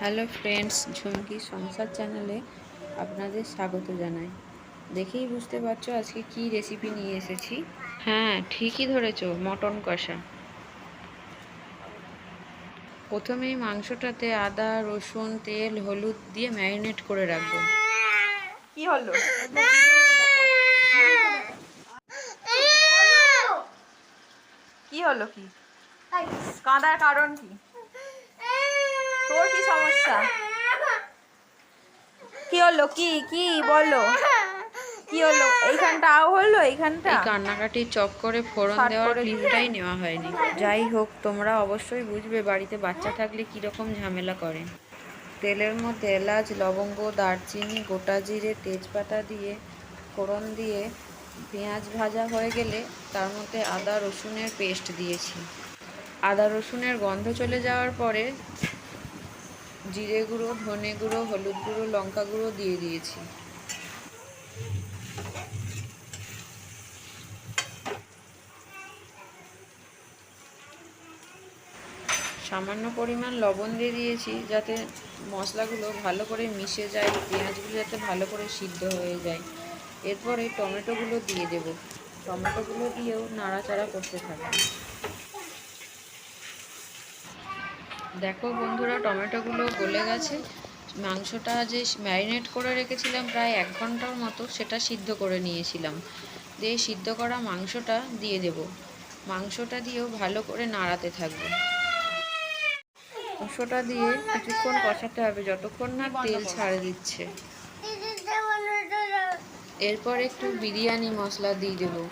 Hello friends Jhumki সংসার চ্যানেলে আপনাদের স্বাগত জানাই। দেখেই বুঝতে পারছ আজকে কি রেসিপি নিয়ে এসেছি। হ্যাঁ ঠিকই ধরেছো মটন কষা। প্রথমেই মাংসটাতে আদা রসুন তেল হলুদ দিয়ে ম্যারিনেট করে রাখব। কি হলো? কি হলো কি? কাঁদার কারণ কি কি? সমস্যা? কি হলো? কি কি বলো? কি হলো? এইখানটা আও হলো? এইখানটা? এই কান্নাকাটি চপ করে ফোড়ন দেওয়ার ক্লিপটাই নেওয়া হয়নি। যাই হোক তোমরা অবশ্যই বুঝবে বাড়িতে বাচ্চা থাকলে কীরকম ঝামেলা করে। তেলের মধ্যে এলাচ লবঙ্গ দারচিনি গোটা জিরে তেজপাতা দিয়ে ফোড়ন দিয়ে পেঁয়াজ ভাজা হয়ে গেলে তার মধ্যে আদা রসুনের পেস্ট দিয়েছি। আদা রসুনের গন্ধ চলে যাওয়ার পরে জিরে গুঁড়ো, ধনে গুঁড়ো, হলুদ গুঁড়ো, লঙ্কা গুঁড়ো দিয়ে দিয়েছি। সামান্য পরিমাণ লবণ দিয়ে দিয়েছি যাতে মশলাগুলো ভালো করে মিশে যায়, পেঁয়াজগুলো যাতে ভালো করে সিদ্ধ হয়ে যায়। এরপরে টমেটোগুলো দিয়ে দেব। টমেটোগুলো দিয়েও নাড়াচাড়া করতে থাকবে। দেখো বন্ধুরা, টমেটোগুলো গলে গেছে। মাংসটা যে ম্যারিনেট করে রেখেছিলাম প্রায় এক ঘণ্টার মতো, সেটা সিদ্ধ করে নিয়েছিলাম। দিয়ে সিদ্ধ করা মাংসটা দিয়ে দেব। মাংসটা দিয়েও ভালো করে নাড়াতে থাকব। মাংসটা দিয়ে কিছুক্ষণ কষাতে হবে, যতক্ষণ না তেল ছাড়ে দিচ্ছে। এরপর একটু বিরিয়ানি মশলা দিয়ে দেবো।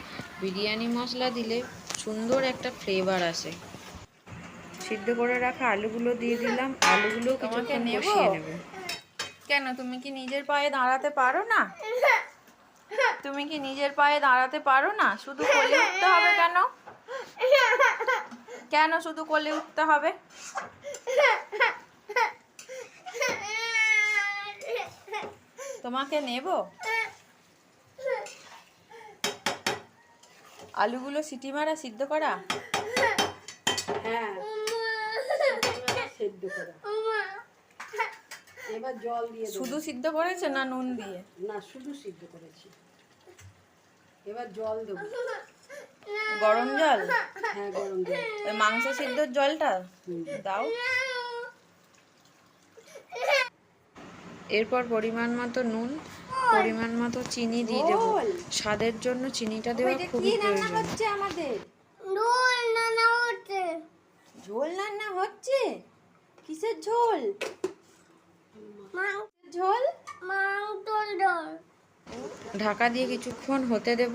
বিরিয়ানি মশলা দিলে সুন্দর একটা ফ্লেভার আসে। সিদ্ধ করে রাখা আলুগুলো দিয়ে দিলাম। আলুগুলো তোমাকে কিছুক্ষণ নেব? কষিয়ে নেব। কেন তুমি কি নিজের পায়ে দাঁড়াতে পারো না? তুমি কি নিজের পায়ে দাঁড়াতে পারো না? শুধু কোলে উঠতে হবে কেন? কেন শুধু কোলে উঠতে হবে? তোমাকে নেব? আলুগুলো সিটি মারা সিদ্ধ করা? হ্যাঁ। সেদ্ধ করা। এবার জল দিয়ে শুধু সিদ্ধ করেছে না নুন দিয়ে? না শুধু সিদ্ধ করেছি। এবার জল দেবো। গরম জল? হ্যাঁ গরম জল। ওই মাংস সিদ্ধর জলটা? দাও। এরপর পরিমাণ মতো নুন পরিমাণ মতো চিনি দিয়ে দেবো। স্বাদের জন্য চিনিটা দেওয়া খুবই প্রয়োজন। আমাদের? ঝোল রান্না হচ্ছে? কিসের ঝোল? ঝোল? ঢাকা দিয়ে কিছুক্ষণ হতে দেব।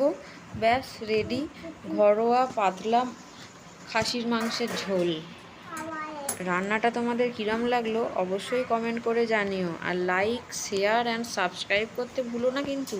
ব্যাস রেডি ঘরোয়া পাতলা খাসির মাংসের ঝোল। রান্নাটা তোমাদের কিরম লাগল অবশ্যই কমেন্ট করে জানিও। আর লাইক শেয়ার অ্যান্ড সাবস্ক্রাইব করতে ভুলো না কিন্তু।